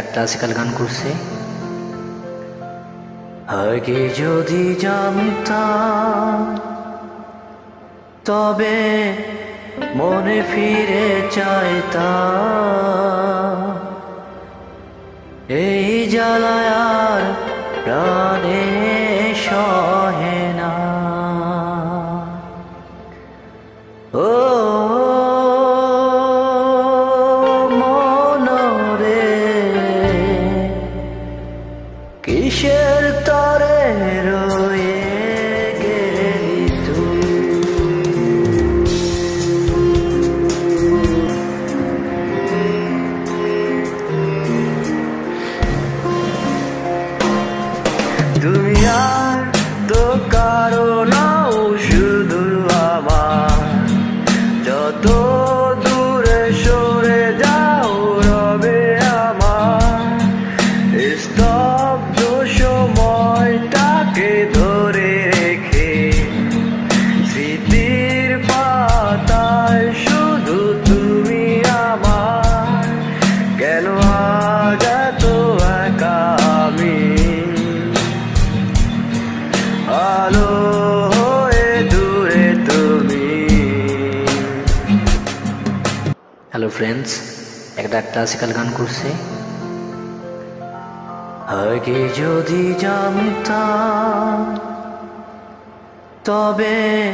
Classical গান করছে। আগে যদি জানতাম তবে মনে ফিরে চাইতাম। এই জ্বালায় আর প্রাণে ফ্রেন্ডস একটা ক্লাসিক্যাল গান করছে। আগে যদি জানতাম, তবে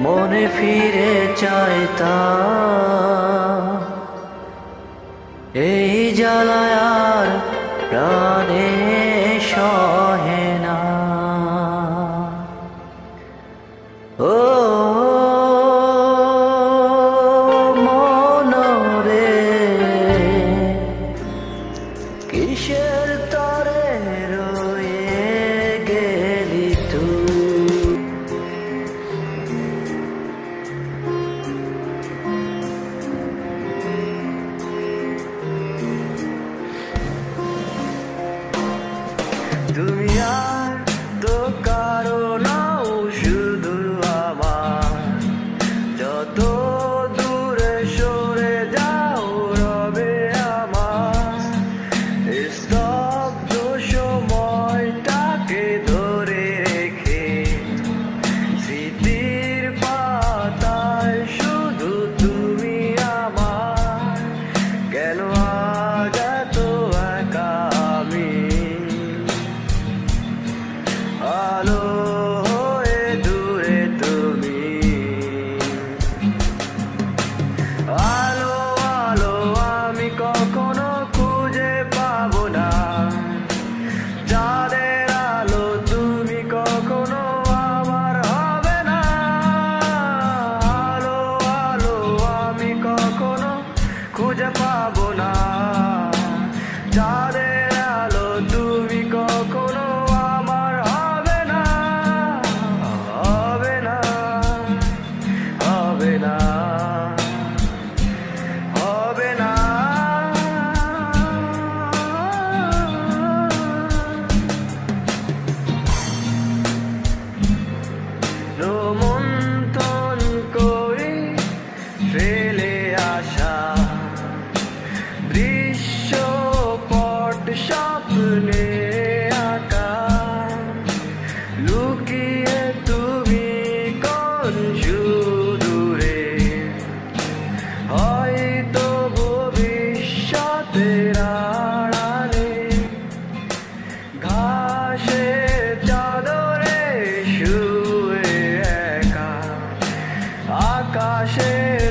মনে ফিরে চাইতাম। এই জ্বালায় আর প্রাণে সহে কিসের তরে রয়ে গেলি তুই তুমি আর আকাশে